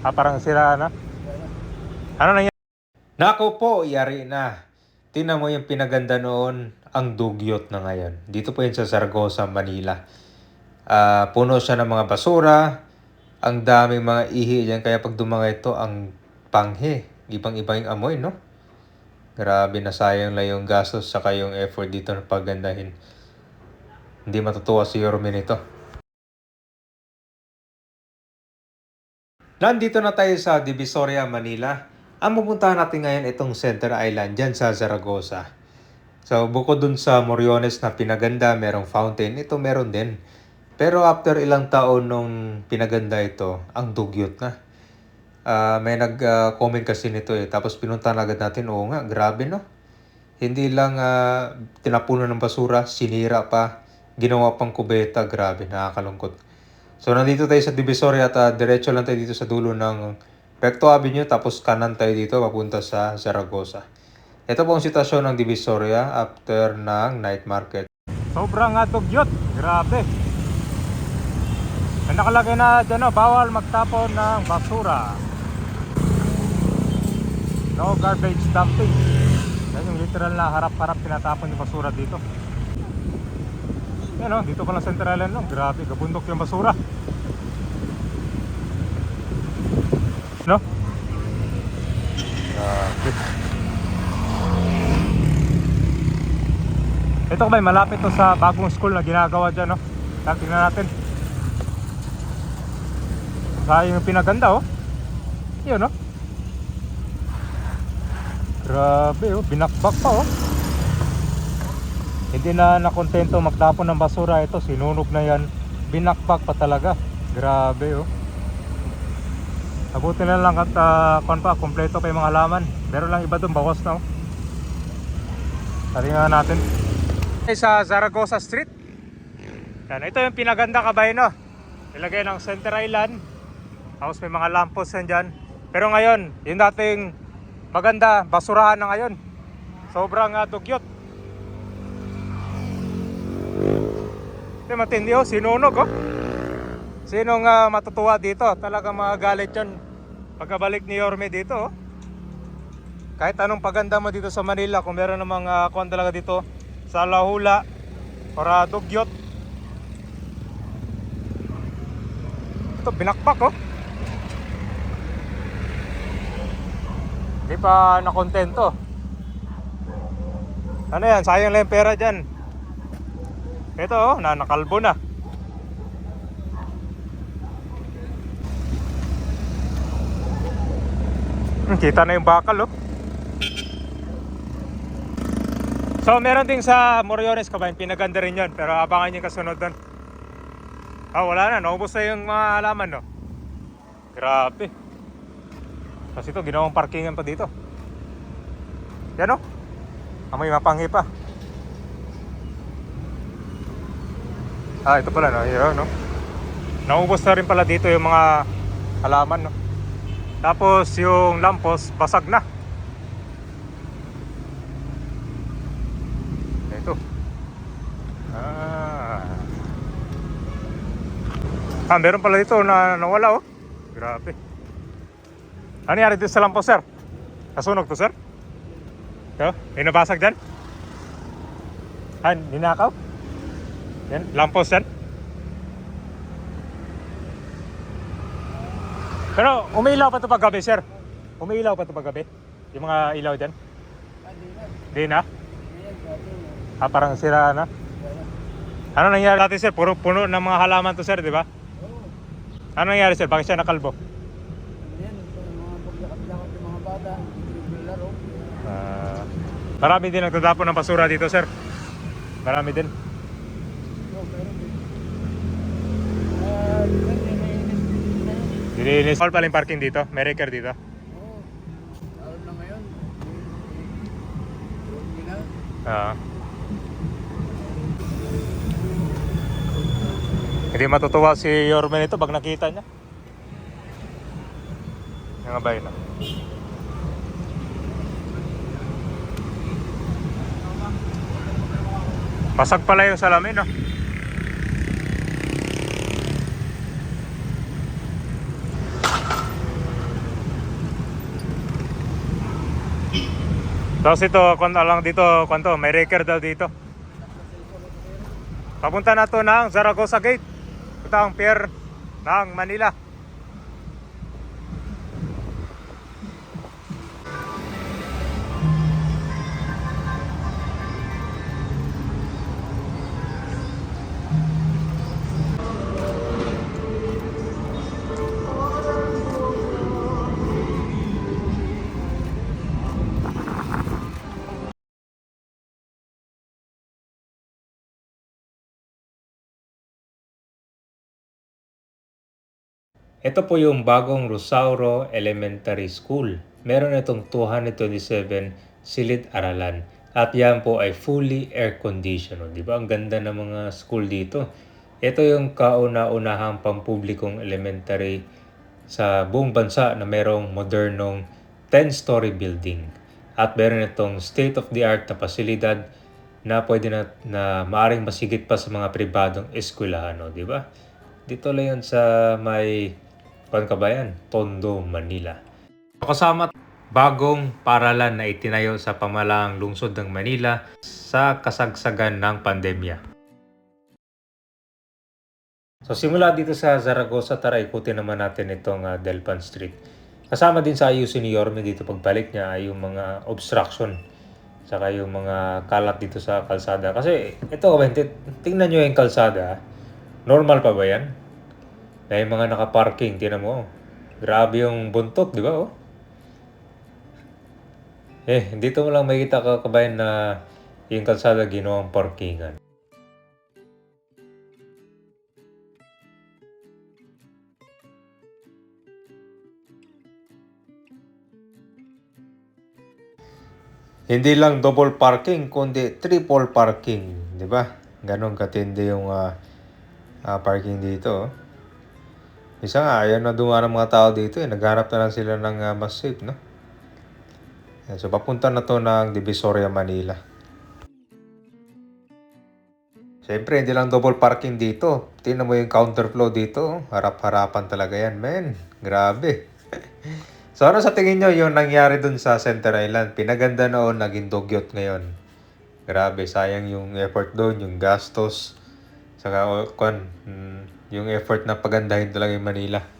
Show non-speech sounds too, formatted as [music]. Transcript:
Ah, parang sira na. Ano nangyari? Nako po, yari na. Tingnan mo yung pinaganda noon, ang dugyot na ngayon. Dito po yun sa Zaragoza, Manila. Ah, puno siya ng mga basura. Ang daming mga ihi dyan. Kaya pag dumangay ito, ang panghe. Ibang-iba yung amoy, no? Grabe na sayang lang yung gastos saka yung effort dito na pagandahin. Hindi matutuwa si Yorme nito. Nandito na tayo sa Divisoria, Manila. Ang pupuntahan natin ngayon itong Center Island dyan sa Zaragoza. So bukod dun sa Moriones na pinaganda, merong fountain, ito meron din. Pero after ilang taon nung pinaganda ito, ang dugyot na. Ah, may nag-comment kasi nito eh. Tapos pinuntahan agad natin, oo nga, grabe no. Hindi lang ah, tinapuno ng basura, sinira pa, ginawa pang kubeta, grabe, nakakalungkot. So nandito tayo sa Divisoria at ah, diretso lang tayo dito sa dulo ng Recto Avenue tapos kanan tayo dito papunta sa Zaragoza. Ito po ang sitwasyon ng Divisoria after ng night market. Sobrang nga dugyot, grabe. May nakalagay na dyan, bawal magtapon ng basura. No garbage dumping. Yan yung literal na harap-harap tinatapon yung basura dito. Yan o, dito pala sa Central Island no. Grabe, gabundok yung basura. No? Grabe. Ito ba malapit to sa bagong school na ginagawa dyan no. Tingnan natin. Sayang yung pinaganda oh. Yun no. Grabe oh, binakbak pa oh. Hindi na nakontento magtapon ng basura ito, sinunog na yan. Binakbak pa talaga. Grabe oh. Abutin na lang at uh, pa, kompleto pa yung mga halaman. Meron lang iba doon, bawas na oh. Taringan natin. Sa Zaragoza Street. Yan, ito yung pinaganda kabay no. Nilagay ng Center Island. Tapos may mga lampos yan dyan. Pero ngayon, yung dating maganda, basurahan na ngayon. Sobrang uh, dugyot. Ito matindi oh, sinunog oh. Sinong uh, matutuwa dito? Talagang magagalit yun pagkabalik ni Yorme dito oh. Kahit anong paganda mo dito sa Manila, kung meron namang uh, kuwan talaga dito sa Lahula or uh, Dugyot. Ito, binakpak oh. Hindi pa nakontento. Ano yan? Sayang lang pera dyan. Ito oh, na nakalbo na. Hmm, Kita na yung bakal oh. So meron din sa Moriones kabayan, pinaganda rin yun. Pero abangan yung kasunod doon. Ah, wala na, naubos na yung mga halaman no. Grabe. Kasi ito, ginawang parkingan pa dito. Yan oh. Amoy mapanghi pa. Ah, ito pala no. Yun, no. Naubos na rin pala dito yung mga halaman no. Tapos yung lampos basag na. Ito. Ah. Ah, meron pala dito na nawala oh. Grabe. Ano nangyari dito sa lampos, sir? Nasunog to, sir? Ito, may nabasag dyan? Ah, ninakaw? Yan, lampos yan. Pero umiilaw pa ito pag gabi, sir. Umiilaw pa ito pag gabi. Yung mga ilaw dyan. Di na? Ah, parang sira na. Ano nangyari dati, sir? Puro puno ng mga halaman to, sir, di ba? Ano nangyari, sir? Bakit siya nakalbo? Yan, mga paglakad-lakad mga bata. Ah, marami din nagtatapon ng basura dito, sir. Marami din. Oo, meron din. Ah, yun, yun, yun, yun, yun. Dilinis. All pala yung parking dito. May reker dito. Oo. Lalo na ngayon. Ah. Hindi matutuwa si Yorme nito pag nakita niya. Yung abay na. Basag pala yung salamin, no? Tapos ito, kung lang dito, kwanto, may record daw dito. Papunta na to ng Zaragoza Gate. Ito ang pier ng Manila. Ito po yung bagong Rosauro Elementary School. Meron itong 227 silid-aralan. At yan po ay fully air-conditioned. Di ba? Ang ganda ng mga school dito. Ito yung kauna-unahang pampublikong elementary sa buong bansa na merong modernong 10-story building. At meron itong state-of-the-art na pasilidad na pwede na, na maaring masigit pa sa mga pribadong eskwelahan. no? Di ba? Dito lang yun sa may Kuan ka ba yan? Tondo, Manila. Kasama bagong paralan na itinayo sa pamalaang lungsod ng Manila sa kasagsagan ng pandemya. So simula dito sa Zaragoza, tara ikutin naman natin itong ah, Delpan Street. Kasama din sa ayusin ni Yorme dito pagbalik niya ay yung mga obstruction. Saka yung mga kalat dito sa kalsada. Kasi ito, tingnan nyo yung kalsada. Normal pa ba yan? Na yung mga nakaparking, tinan mo. Grabe yung buntot, di ba? Oh? Eh, dito mo lang makikita ka kabayan na yung kalsada ginawang parkingan. Hindi lang double parking, kundi triple parking, di ba? Ganon katindi yung ah, ah, parking dito. oh. Isa nga, ayaw na dumaan ng mga tao dito eh. Naghanap na lang sila ng ah, mas safe, no? So, papunta na to ng Divisoria, Manila. Siyempre, hindi lang double parking dito. Tingnan mo yung counterflow dito. oh. Harap-harapan talaga yan, men. Grabe. [laughs] so, ano sa tingin nyo yung nangyari dun sa Center Island? Pinaganda noon, naging dugyot ngayon. Grabe, sayang yung effort doon, yung gastos. Saka, oh, mm, yung effort na pagandahin talaga yung Manila.